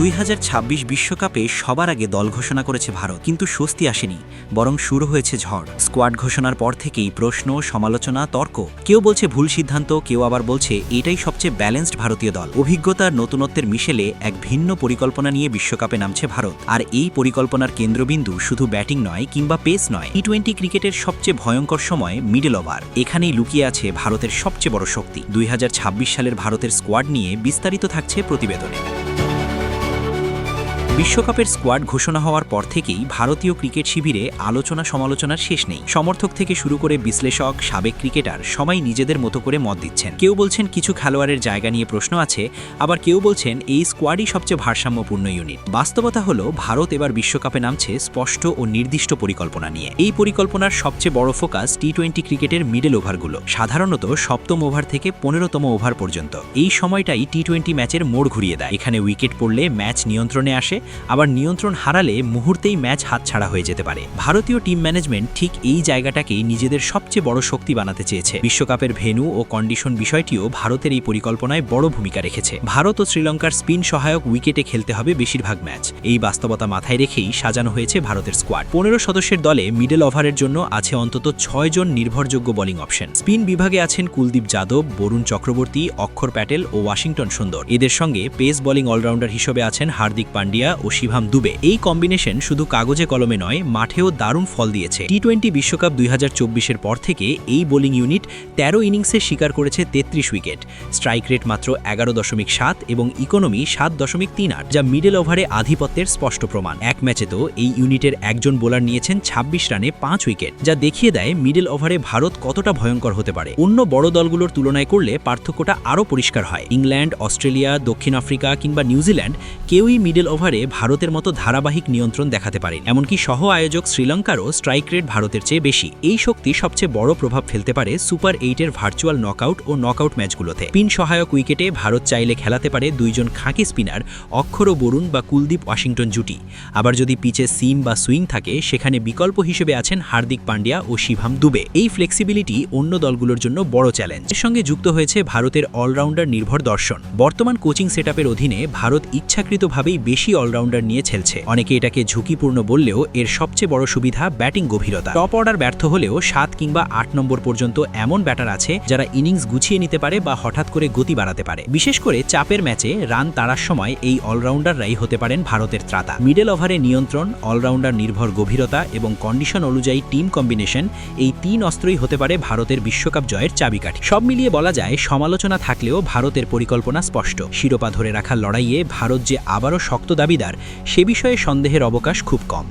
দুই বিশ্বকাপে সবার আগে দল ঘোষণা করেছে ভারত, কিন্তু স্বস্তি আসেনি, বরং শুরু হয়েছে ঝড়। স্কোয়াড ঘোষণার পর থেকেই প্রশ্ন, সমালোচনা, তর্ক। কেউ বলছে ভুল সিদ্ধান্ত, কেউ আবার বলছে এটাই সবচেয়ে ব্যালেন্সড ভারতীয় দল। অভিজ্ঞতার নতুনত্বের মিশেলে এক ভিন্ন পরিকল্পনা নিয়ে বিশ্বকাপে নামছে ভারত। আর এই পরিকল্পনার কেন্দ্রবিন্দু শুধু ব্যাটিং নয়, কিংবা পেস নয়। টি টোয়েন্টি ক্রিকেটের সবচেয়ে ভয়ঙ্কর সময় মিডল ওভার। এখানেই লুকিয়ে আছে ভারতের সবচেয়ে বড় শক্তি। দুই হাজার ছাব্বিশ সালের ভারতের স্কোয়াড নিয়ে বিস্তারিত থাকছে প্রতিবেদনে। বিশ্বকাপের স্কোয়াড ঘোষণা হওয়ার পর থেকেই ভারতীয় ক্রিকেট শিবিরে আলোচনা সমালোচনার শেষ নেই। সমর্থক থেকে শুরু করে বিশ্লেষক, সাবেক ক্রিকেটার সবাই নিজেদের মতো করে মত দিচ্ছেন। কেউ বলছেন কিছু খেলোয়াড়ের জায়গা নিয়ে প্রশ্ন আছে, আবার কেউ বলছেন এই স্কোয়াডই সবচেয়ে ভারসাম্যপূর্ণ ইউনিট। বাস্তবতা হলো, ভারত এবার বিশ্বকাপে নামছে স্পষ্ট ও নির্দিষ্ট পরিকল্পনা নিয়ে। এই পরিকল্পনার সবচেয়ে বড় ফোকাস টি টোয়েন্টি ক্রিকেটের মিডল ওভারগুলো, সাধারণত সপ্তম ওভার থেকে পনেরোতম ওভার পর্যন্ত। এই সময়টাই টি টোয়েন্টি ম্যাচের মোড় ঘুরিয়ে দেয়। এখানে উইকেট পড়লে ম্যাচ নিয়ন্ত্রণে আসে আবার নিয়ন্ত্রণ হারালে মুহূর্তেই ম্যাচ হাতছাড়া হয়ে যেতে পারে। ভারতীয় টিম ম্যানেজমেন্ট ঠিক এই জায়গাটাকেই নিজেদের সবচেয়ে বড় শক্তি বানাতে চেয়েছে। বিশ্বকাপের ভেন্যু ও কন্ডিশন বিষয়টিও ভারতের এই পরিকল্পনায় বড় ভূমিকা রেখেছে। ভারত ও শ্রীলঙ্কার স্পিন সহায়ক উইকেটে খেলতে হবে বেশিরভাগ ম্যাচ। এই বাস্তবতা মাথায় রেখেই সাজানো হয়েছে ভারতের স্কোয়াড পনেরো সদস্যের দলে মিডল ওভারের জন্য আছে অন্তত ছয় জন নির্ভরযোগ্য বোলিং অপশন স্পিন বিভাগে আছেন কুলদীপ যাদব, বরুণ চক্রবর্তী, অক্ষর প্যাটেল ও ওয়াশিংটন সুন্দর। এদের সঙ্গে পেস বোলিং অলরাউন্ডার হিসেবে আছেন হার্দিক পান্ডিয়া ও শিভাম দুবে। এই কম্বিনেশন শুধু কাগজে কলমে নয়, মাঠেও দারুণ ফল দিয়েছে। টি টোয়েন্টি বিশ্বকাপ দুই এর পর থেকে এই বোলিং ইউনিট তেরো ইনিংসে শিকার করেছে তেত্রিশ উইকেট স্ট্রাইক রেট মাত্র এগারো দশমিক সাত এবং ইকোনমি সাত দশমিক তিন আট, যা মিডল ওভারে আধিপত্যের স্পষ্ট প্রমাণ। এক ম্যাচে তো এই ইউনিটের একজন বোলার নিয়েছেন ২৬ রানে পাঁচ উইকেট যা দেখিয়ে দেয় মিডল ওভারে ভারত কতটা ভয়ঙ্কর হতে পারে। অন্য বড় দলগুলোর তুলনায় করলে পার্থক্যটা আরও পরিষ্কার হয়। ইংল্যান্ড, অস্ট্রেলিয়া, দক্ষিণ আফ্রিকা কিংবা নিউজিল্যান্ড কেউই মিডল ওভারে ভারতের মতো ধারাবাহিক নিয়ন্ত্রণ দেখাতে পারেন এমনকি সহ আয়োজক শ্রীলঙ্কারও স্ট্রাইক রেট ভারতের চেয়ে বেশি। এই শক্তি সবচেয়ে বড় প্রভাব ফেলতে পারে সুপার এইটের ভার্চুয়াল নকআউট ও নকআউট ম্যাচগুলোতে পিন সহায়ক উইকেটে ভারত চাইলে খেলাতে পারে দুইজন খাঁকি স্পিনার অক্ষর ও বরুণ বা কুলদীপ ওয়াশিংটন জুটি। আবার যদি পিচে সিম বা সুইং থাকে, সেখানে বিকল্প হিসেবে আছেন হার্দিক পান্ডিয়া ও শিভাম দুবে। এই ফ্লেক্সিবিলিটি অন্য দলগুলোর জন্য বড় চ্যালেঞ্জ এর সঙ্গে যুক্ত হয়েছে ভারতের অলরাউন্ডার নির্ভর দর্শন। বর্তমান কোচিং সেটআপের অধীনে ভারত ইচ্ছাকৃতভাবেই বেশি অলরাউন্ডার নিয়ে খেলছে অনেকে এটাকে ঝুঁকিপূর্ণ বললেও এর সবচেয়ে বড় সুবিধা ব্যাটিং গভীরতা। টপ অর্ডার ব্যর্থ হলেও সাত কিংবা আট নম্বর পর্যন্ত এমন ব্যাটার আছে যারা ইনিংস গুছিয়ে নিতে পারে বা হঠাৎ করে গতি বাড়াতে পারে। বিশেষ করে চাপের ম্যাচে রান তাড়ার সময় এই অলরাউন্ডাররাই হতে পারেন ভারতের ত্রাতা। মিডল ওভারে নিয়ন্ত্রণ, অলরাউন্ডার নির্ভর গভীরতা এবং কন্ডিশন অনুযায়ী টিম কম্বিনেশন এই তিন অস্ত্রই হতে পারে ভারতের বিশ্বকাপ জয়ের চাবিকাঠি। সব মিলিয়ে বলা যায়, সমালোচনা থাকলেও ভারতের পরিকল্পনা স্পষ্ট। শিরোপা ধরে রাখার লড়াইয়ে ভারত যে আবারও শক্ত দাবিদার সে বিষয়ে সন্দেহের অবকাশ খুব কম।